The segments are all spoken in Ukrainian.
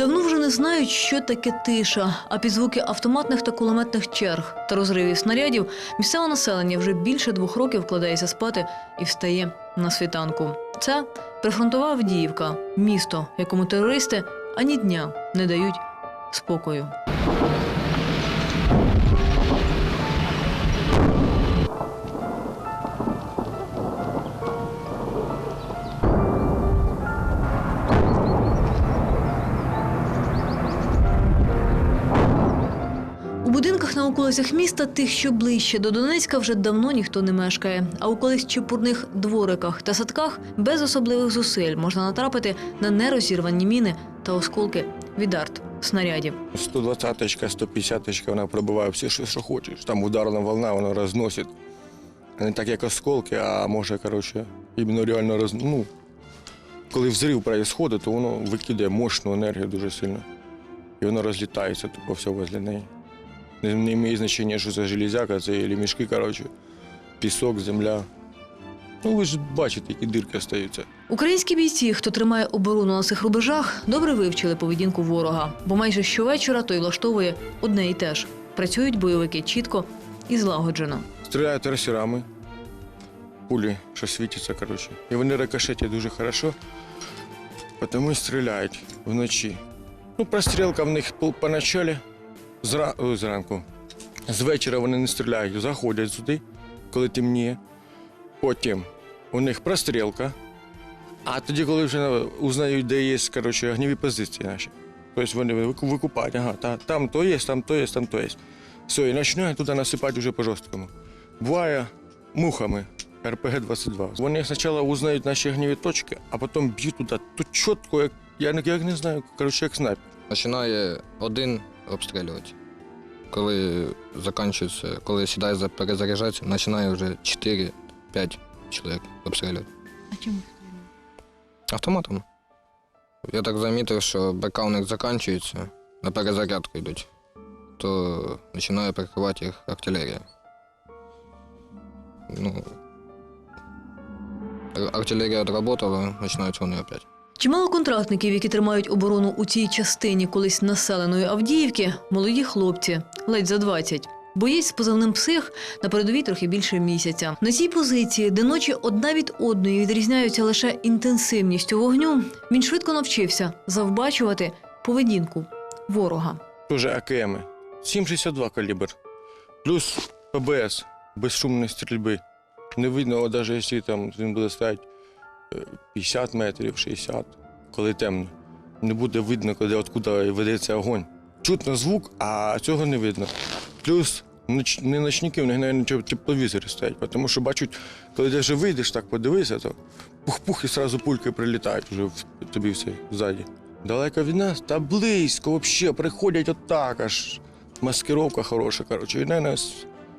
Давно вже не знають, що таке тиша, а під звуки автоматних та кулеметних черг та розривів снарядів місцеве населення вже більше двох років вкладається спати і встає на світанку. Це прифронтова Авдіївка, місто, якому терористи ані дня не дають спокою. Околицях міста, тих, що ближче до Донецька, вже давно ніхто не мешкає. А у колись чепурних двориках та садках без особливих зусиль можна натрапити на нерозірвані міни та осколки від арт снарядів. 120-очка, 150-очка, вона пробиває все, що, що хочеш. Там ударна волна, вона розносить. Не так, як осколки, а може, коротше, іменно реально роз... ну, коли взрив відбувається, то воно викидає мощну енергію дуже сильно. І воно розлітається тупо все возле неї. Не, має значення, що це железяка, це і мішки, коротше, пісок, земля. Ну, ви ж бачите, які дирки стаються. Українські бійці, хто тримає оборону на цих рубежах, добре вивчили поведінку ворога, бо майже щовечора той влаштовує одне і те ж. Працюють бойовики чітко і злагоджено. Стріляють трассерами, пулі, що світяться, коротше. І вони рикошетять дуже хорошо, тому і стріляють вночі. Ну, прострілка в них по, по началі, зра... о, зранку. З вечора вони не стріляють, заходять сюди, коли темніє. Потім у них прострілка. А тоді, коли вже узнають, де є коротше, огневі позиції наші. Тобто вони викупають, ага, та, там то є, там то є, там то є. Все, і починають туди насипати вже по-жорсткому. Буває мухами РПГ-22. Вони спочатку узнають наші огневі точки, а потім б'ють туди то чітко, як, я, як не знаю, коротше, як снайпер. Починає один обстрілювати. Коли закінчується, коли сідає за перезаряджатися, починає вже 4-5 чоловік обстрілювати. А чому? Автоматом. Я так замітив, що БК у них закінчується, на перезарядку йдуть, то починає прикривати їх артилерія. Ну, ар- артилерія відработала, починають вони опять. Чимало контрактників, які тримають оборону у цій частині колись населеної Авдіївки, молоді хлопці, ледь за 20. Боєць з позивним псих на передовій трохи більше місяця. На цій позиції, де ночі одна від одної відрізняються лише інтенсивністю вогню, він швидко навчився завбачувати поведінку ворога. Тоже АКМ. 7,62 калібр. Плюс ПБС безшумної стрільби. Не видно, навіть якщо там він буде стояти 50 метрів, 60, коли темно. Не буде видно, коли откуда ведеться огонь. Чутно звук, а цього не видно. Плюс не ночники, в них, навіть, тепловізори стоять, тому що бачать, коли ти вже вийдеш, так подивися, то пух-пух і одразу пульки прилітають вже в тобі все ззаді. Далеко від нас? Та близько, взагалі, приходять отак аж. Маскировка хороша, коротше. І, наверное,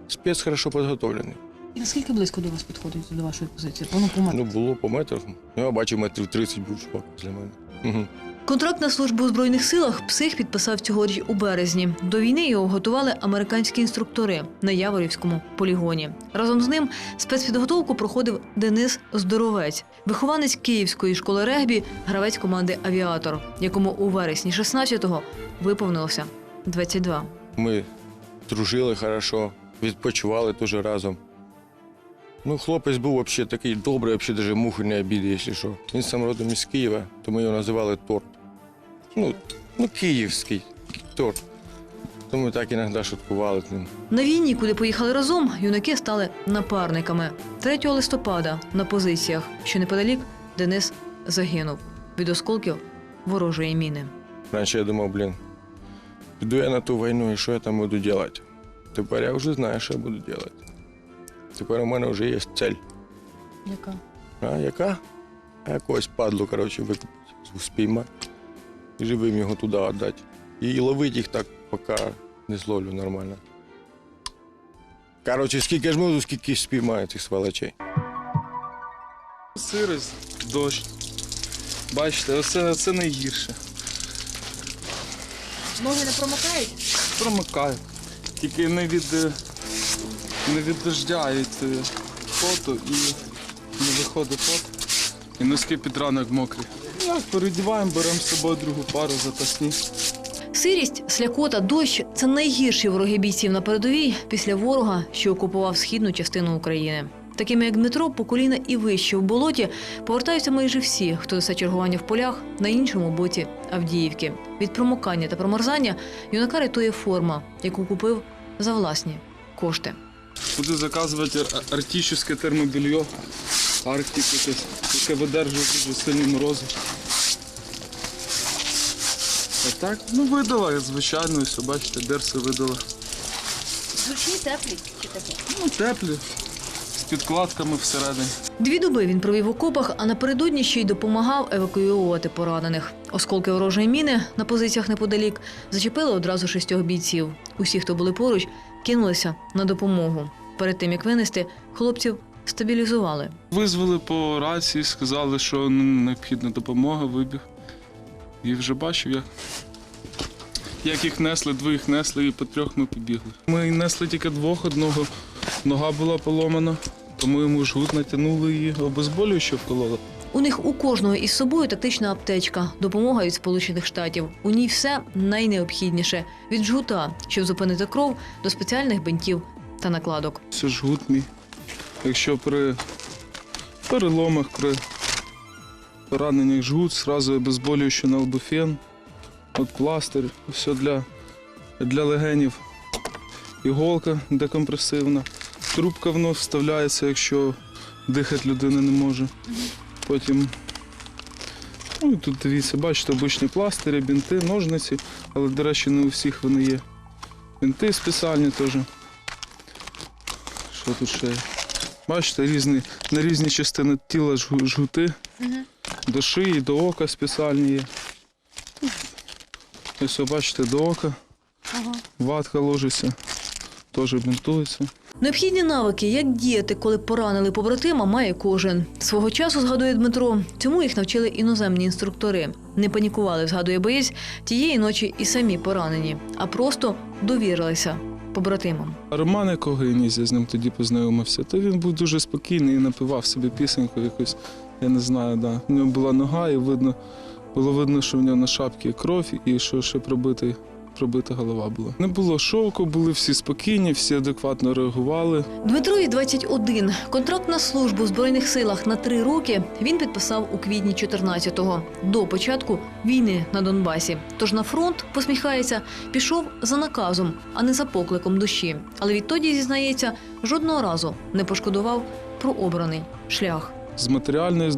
спец хорошо підготовлений. Наскільки близько до вас підходить до вашої позиції? Воно по Ну, було по метрах. Ну, я бачив метрів 30 був чувак для мене. Угу. Контракт на службу у збройних силах псих підписав цьогоріч у березні. До війни його готували американські інструктори на Яворівському полігоні. Разом з ним спецпідготовку проходив Денис Здоровець, вихованець Київської школи регбі, гравець команди Авіатор, якому у вересні 16-го виповнилося 22. Ми дружили хорошо, відпочивали теж разом. Ну, хлопець був взагалі такий добрий, взагалі навіть мухи не обіди, якщо що. Він сам родом із Києва, то ми його називали торт. Ну, ну київський торт. Тому так іноді шуткували з ним. На війні, куди поїхали разом, юнаки стали напарниками. 3 листопада на позиціях, що неподалік, Денис загинув від осколків ворожої міни. Раніше я думав, блін, піду я на ту війну і що я там буду робити. Тепер я вже знаю, що я буду робити. Тепер у мене вже є цель. Яка? А яка? А якогось падлу, коротше, викупити, спіймати. І живим його туди віддати. І ловити їх так, поки не зловлю нормально. Коротше, скільки ж можу, скільки спіймаю цих сволочей. Сирость, дощ. Бачите, оце, оце найгірше. Ноги не промокають? Промикаю. Тільки не від, е, не від дождя, а від е, і не виходить пот. І носки під ранок мокрі. як, передіваємо, беремо з собою другу пару запасні. Сирість, слякота, дощ це найгірші вороги бійців на передовій після ворога, що окупував східну частину України. Такими як Дмитро, по коліна і вище в болоті повертаються майже всі, хто несе чергування в полях на іншому боці Авдіївки. Від промокання та промерзання юнака рятує форма, яку купив за власні кошти. Буду заказувати ар- артичне термобільйо, Арктик якесь, яке видержує дуже сильні морози. А так, ну видала, звичайно, все, бачите, дерси видала. Зручні теплі чи такі? Ну, теплі, з підкладками всередині. Дві доби він провів в окопах, а напередодні ще й допомагав евакуювати поранених. Осколки ворожої міни на позиціях неподалік зачепили одразу шістьох бійців. Усі, хто були поруч, кинулися на допомогу. Перед тим як винести, хлопців стабілізували. Визвали по рації, сказали, що необхідна допомога, вибіг. І вже бачив, як, як їх несли, двоїх несли, і по трьох ми побігли. Ми несли тільки двох, одного нога була поломана, тому йому жгут натягнули і обезболююче вкололи. У них у кожного із собою тактична аптечка, допомога від Сполучених Штатів. У ній все найнеобхідніше від жгута, щоб зупинити кров, до спеціальних бинтів та накладок. Це жгут мій. Якщо при переломах, при пораненнях жгут, зразу обезболюючи на албуфен, от пластир, все для, для легенів. Іголка декомпресивна. Трубка в нос вставляється, якщо дихати людина не може. Потім. Ну і тут дивіться, бачите, обичні пластирі, бінти, ножниці, але, до речі, не у всіх вони є. Бінти спеціальні теж. Що тут ще? Бачите, різні, на різні частини тіла жгу- жгути. До шиї, до ока спеціальні є. Ось ви бачите, до ока. Ватка ложиться, теж бінтується. Необхідні навики, як діяти, коли поранили побратима, має кожен. Свого часу згадує Дмитро. Цьому їх навчили іноземні інструктори. Не панікували, згадує боєць, тієї ночі і самі поранені, а просто довірилися побратимам. А Роман Когиніс, я з ним тоді познайомився, то він був дуже спокійний і напивав собі пісеньку якусь, я не знаю, да. У нього була нога, і видно, було видно, що в нього на шапці кров і що ще пробитий. Пробита голова була. Не було шоку, були всі спокійні, всі адекватно реагували. Дмитрові 21. Контракт на службу в Збройних силах на три роки він підписав у квітні 14-го, до початку війни на Донбасі. Тож на фронт, посміхається, пішов за наказом, а не за покликом душі. Але відтоді, зізнається, жодного разу не пошкодував про обраний шлях. З матеріальної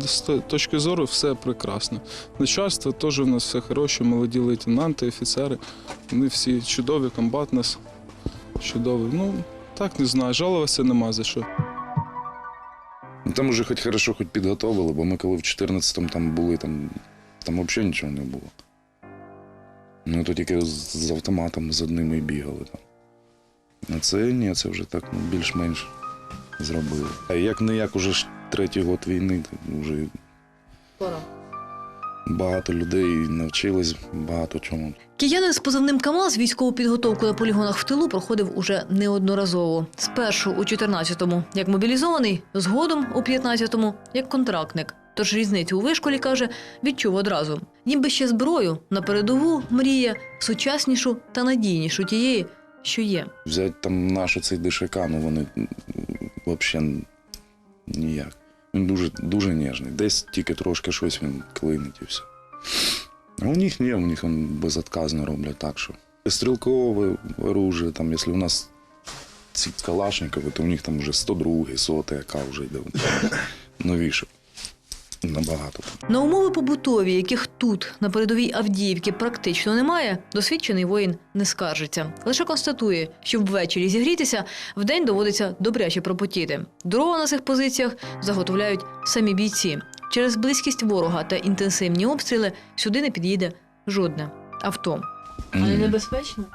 точки зору все прекрасно. Начальство теж у нас все хороше, молоді лейтенанти, офіцери. Вони всі чудові, комбат нас чудовий. Ну, так не знаю, жалуватися нема за що. Ну, Там уже хоч хорошо, хоч підготовили, бо ми коли в 14-му там були, там, там взагалі нічого не було. Ну, то тільки з, автоматом з одними і бігали там. А це ні, це вже так ну, більш-менш зробили. А як не як уже третій год війни, вже Пора. багато людей навчились багато чому. Киянин з позивним КАМАЗ військову підготовку на полігонах в тилу проходив уже неодноразово. Спершу у 14-му як мобілізований, згодом у 15-му як контрактник. Тож різницю у вишколі каже, відчув одразу. Ніби ще зброю на передову мріє сучаснішу та надійнішу тієї, що є. Взяти там нашу цей ДШК, ну вони взагалі ніяк. Він дуже, дуже ніжний. Десь тільки трошки щось він клинить і все. А у них ні, у них він безотказно роблять так, що. Стрілкове оружие, там, якщо у нас ці Калашникові, то у них там вже 102, 100, яка вже йде новіше. Набагато. На умови побутові, яких тут на передовій Авдіївки практично немає, досвідчений воїн не скаржиться. Лише констатує, щоб ввечері зігрітися, вдень доводиться добряче пропотіти. Дрова на цих позиціях заготовляють самі бійці. Через близькість ворога та інтенсивні обстріли сюди не під'їде жодне авто. М. небезпечно,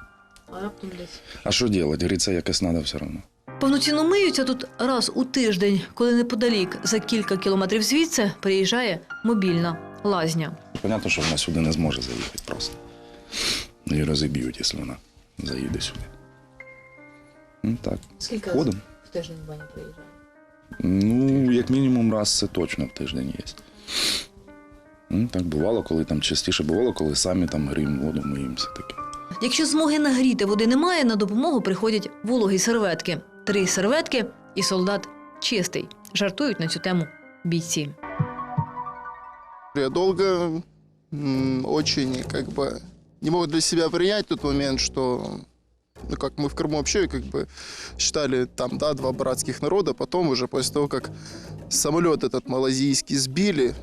а раптом десь. А що робити? Гріться якось треба все одно. Повноцінно миються тут раз у тиждень, коли неподалік за кілька кілометрів звідси приїжджає мобільна лазня. Понятно, що вона сюди не зможе заїхати просто. Її розіб'ють, якщо вона заїде сюди. Ну так. Скільки Ходом. в тиждень баня приїжджає? Ну, як мінімум раз це точно в тиждень є. Ну, так бувало, коли там частіше бувало, коли самі там гріємо воду, миємося таке. Якщо змоги нагріти води немає, на допомогу приходять вологі серветки Три серветки і солдат чистий. Жартують на цю тему бійці. Я долго м, очень как бы не мог для себя принять тот момент, что ну, как мы в Крыму вообще как бы считали там, да, два братских народа, потом уже после того, как самолет этот малазийский сбили,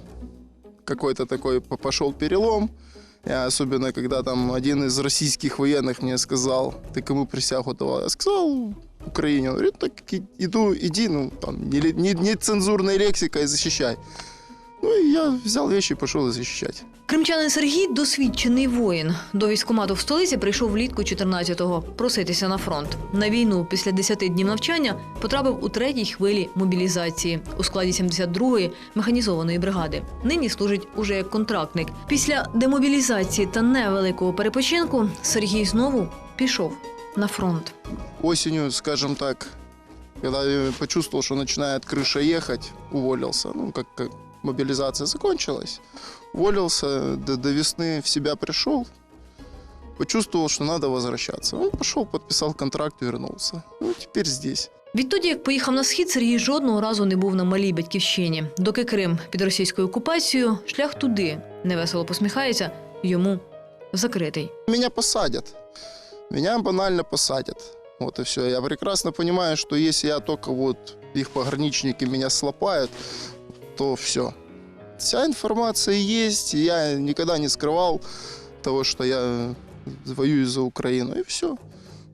какой-то такой по- пошел перелом, и особенно когда там один из российских военных мне сказал, ты кому присягу давал? Я сказал Украине. Он говорит, так иду, иди, ну, там, не, не, не цензурной лексикой защищай. Ну и я взял вещи и пошел защищать. Кримчанин Сергій досвідчений воїн. До військкомату в столиці прийшов влітку 14-го проситися на фронт. На війну після 10 днів навчання потрапив у третій хвилі мобілізації у складі 72-ї механізованої бригади. Нині служить уже як контрактник. Після демобілізації та невеликого перепочинку Сергій знову пішов на фронт. Осенью, скажем так, когда я почувствовал, что начинает крыша ехать, уволился. Ну, как, как мобилизация закончилась, уволился, до, до весны в себя пришел, почувствовал, что надо возвращаться. Он пошел, подписал контракт вернулся. Ну, теперь здесь. Відтоді, як поїхав на схід, Сергій жодного разу не був на малій батьківщині. Доки Крим під російською окупацією, шлях туди невесело посміхається, йому закритий. Меня посадят Меня банально посадят. Вот и все. Я прекрасно понимаю, что если я только вот их пограничники меня слопают, то все. Вся информация есть. и Я никогда не скрывал того, что я воюю за Украину. И все.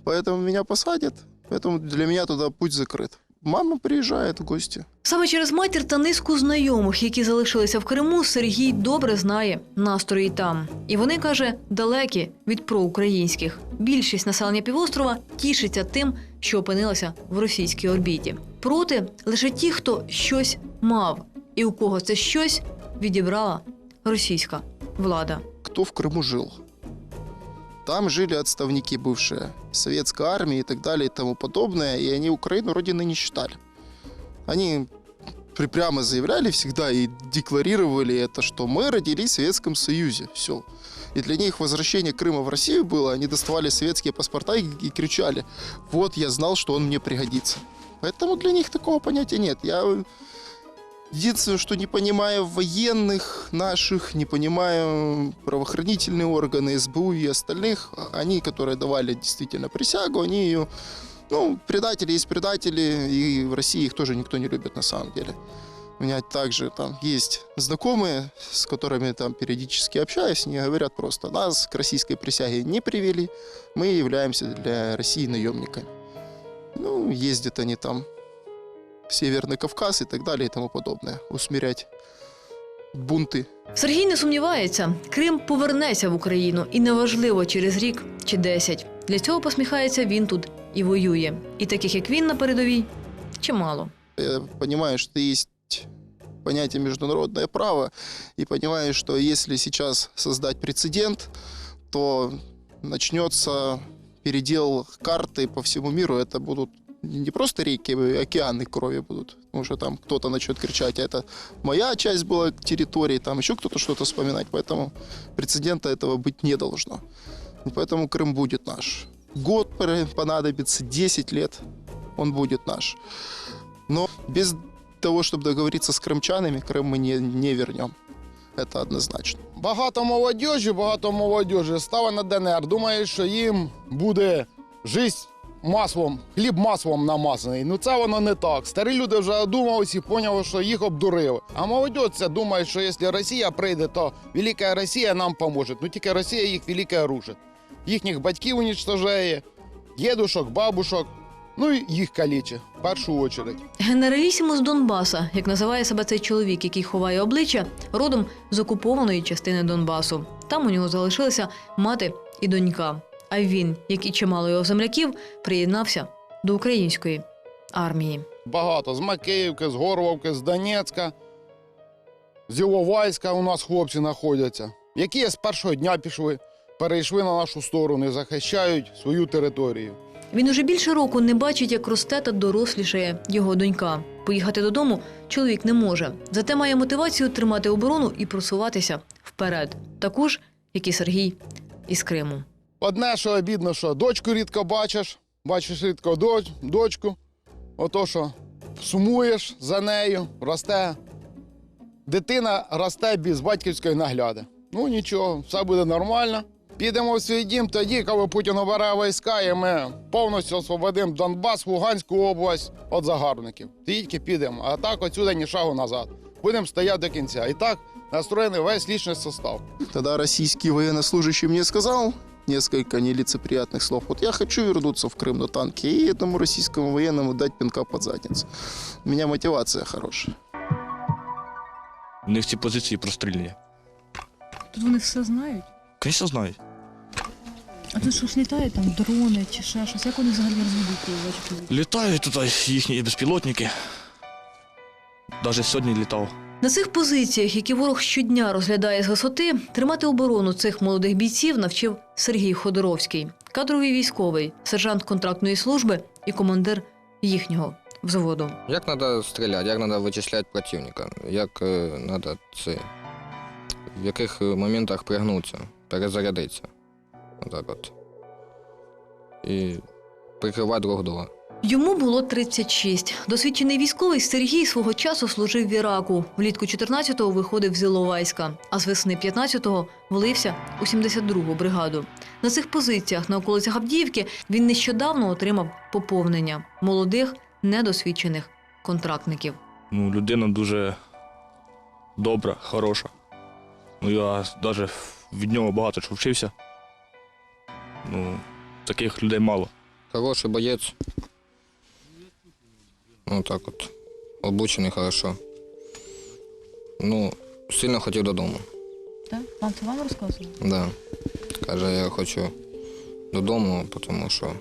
Поэтому меня посадят. Поэтому для меня туда путь закрыт. Мама приезжает в гости. Саме через матір та низку знайомих, які залишилися в Криму, Сергій добре знає настрої там. І вони каже, далекі від проукраїнських. Більшість населення півострова тішиться тим, що опинилася в російській орбіті. Проти лише ті, хто щось мав, і у кого це щось відібрала російська влада. кто в Крыму жил. Там жили отставники бывшие советской армии и так далее и тому подобное, и они Украину родиной не считали. Они прямо заявляли всегда и декларировали это, что мы родились в Советском Союзе. Все. И для них возвращение Крыма в Россию было, они доставали советские паспорта и, и кричали, вот я знал, что он мне пригодится. Поэтому для них такого понятия нет. Я Единственное, что не понимаю военных наших, не понимаю правоохранительные органы, СБУ и остальных, они, которые давали действительно присягу, они ее, ну, предатели есть предатели, и в России их тоже никто не любит на самом деле. У меня также там есть знакомые, с которыми там периодически общаюсь, они говорят просто, нас к российской присяге не привели, мы являемся для России наемниками. Ну, ездят они там Северный Кавказ и так далее и тому подобное. Усмирять бунты. Сергій не сумнівається, Крим повернеться в Україну, і неважливо через рік чи десять. Для цього посміхається він тут і воює. І таких як він на передовій чимало. Я понимаю, что есть понятие международное право, и понимаю, что если сейчас создать прецедент, то начнется передел карты по всему миру. Это будут не просто реки, а океаны крови будут. Потому что там кто-то начнет кричать, а это моя часть была территории, там еще кто-то что-то вспоминать. Поэтому прецедента этого быть не должно. И поэтому Крым будет наш. Год пора- понадобится, 10 лет он будет наш. Но без того, чтобы договориться с крымчанами, Крым мы не, не вернем. Это однозначно. Багато молодіжі, багато молодіжі стало на ДНР. Думає, що їм буде життя маслом, хліб маслом намазаний. Ну це воно не так. Старі люди вже одумались і поняли, що їх обдурили. А молодь це думає, що якщо Росія прийде, то Велика Росія нам поможе. Ну тільки Росія їх велике оружие. Їхніх батьків уничтожає, дідушок, бабушок, ну і їх каліче, в першу чергу. Генералісімус Донбаса, як називає себе цей чоловік, який ховає обличчя, родом з окупованої частини Донбасу. Там у нього залишилися мати і донька. А він, як і чимало його земляків, приєднався до української армії. Багато з Макеївки, з Горловки, з Донецька, з Іловайська у нас хлопці знаходяться, які з першого дня пішли, перейшли на нашу сторону і захищають свою територію. Він уже більше року не бачить, як росте та дорослішає його донька. Поїхати додому чоловік не може. Зате має мотивацію тримати оборону і просуватися вперед. Таку ж, як і Сергій із Криму. Одне, що обідно, що дочку рідко бачиш, бачиш рідко доч, дочку. Ото що сумуєш за нею, росте. Дитина росте без батьківської нагляди. Ну нічого, все буде нормально. Підемо в свій дім тоді, коли Путін обере війська, і ми повністю освободимо Донбас, Луганську область від загарбників. Тільки підемо, а так отсюди ні шагу назад. Будемо стояти до кінця. І так настроєний весь лічний состав. Тогда российский военнослужащий мне сказал несколько нелицеприятных слов. Вот я хочу вернуться в Крым на танке и этому российскому военному дать пинка под задницу. У меня мотивация хорошая. У них ці позиції прострільні. Тут вони все знають. Звісно, знають. А тут що ж літають там дрони чи ще щось? Як вони взагалі розведуть ті очки? Літають тут їхні безпілотники. Навіть сьогодні літав. На цих позиціях, які ворог щодня розглядає з висоти, тримати оборону цих молодих бійців навчив Сергій Ходоровський, кадровий військовий, сержант контрактної служби і командир їхнього взводу. Як треба стріляти, як треба вичисляти противника, як треба це, в яких е, моментах пригнутися, перезарядитися. Отак от. І прикривати друг друга. Йому було 36. Досвідчений військовий Сергій свого часу служив в Іраку. Влітку 14-го виходив з Іловайська, а з весни 15-го влився у 72-гу бригаду. На цих позиціях на околицях Авдіївки він нещодавно отримав поповнення молодих, недосвідчених контрактників. Ну, людина дуже добра, хороша. Ну, я навіть від нього багато чого вчився. Ну, таких людей мало. Хороший боєць. Ну так от. Обучений хорошо. Ну, сильно хотів додому. Так? Вам це вам розказували? Да. Каже, я хочу додому, тому що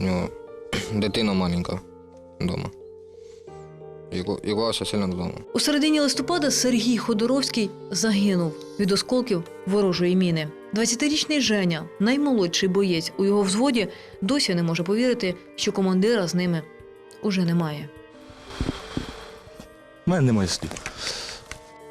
у нього дитина маленька вдома. І рву- І рвався сильно додому. У середині листопада Сергій Ходоровський загинув від осколків ворожої міни. 20-річний Женя, наймолодший боєць у його взводі, досі не може повірити, що командира з ними уже немає. У мене немає слів.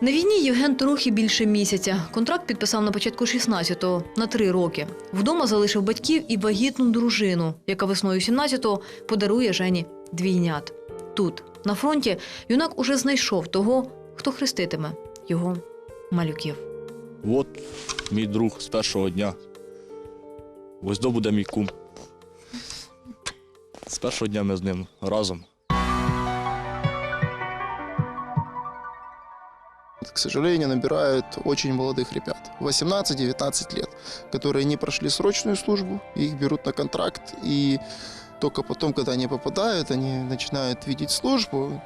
На війні Євген трохи більше місяця. Контракт підписав на початку 16-го на три роки. Вдома залишив батьків і вагітну дружину, яка весною 17-го подарує Жені двійнят. Тут, на фронті, юнак уже знайшов того, хто хреститиме його малюків. От мій друг з першого дня. Ось до буде мій кум. З першого дня ми з ним разом. К сожалению, набирают очень молодых ребят, 18-19 лет, которые не прошли срочную службу, их берут на контракт, и только потом, когда они попадают, они начинают видеть службу,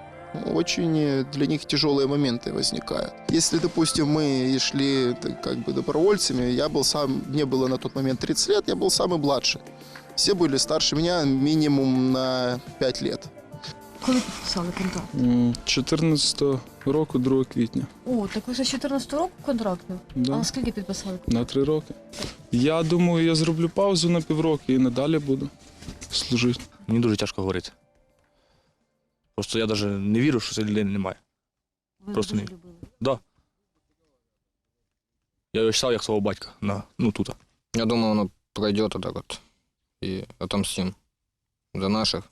очень для них тяжелые моменты возникают. Если, допустим, мы шли как бы добровольцами, я был сам, мне было на тот момент 30 лет, я был самый младший. Все были старше меня минимум на 5 лет. Коли підписали контракт? 14 року, 2 квітня. О, так ви ще 14 року контракту? Да. А скільки підписали? На три роки. Я думаю, я зроблю паузу на півроку і надалі буду служити. Мені дуже тяжко говорити. Просто я навіть не вірю, що цієї людини немає. Ви Просто дуже ні. любили. Да. Я його читав як свого батька. На, ну тут. Я думаю, воно пройде так от. І отомстим за наших.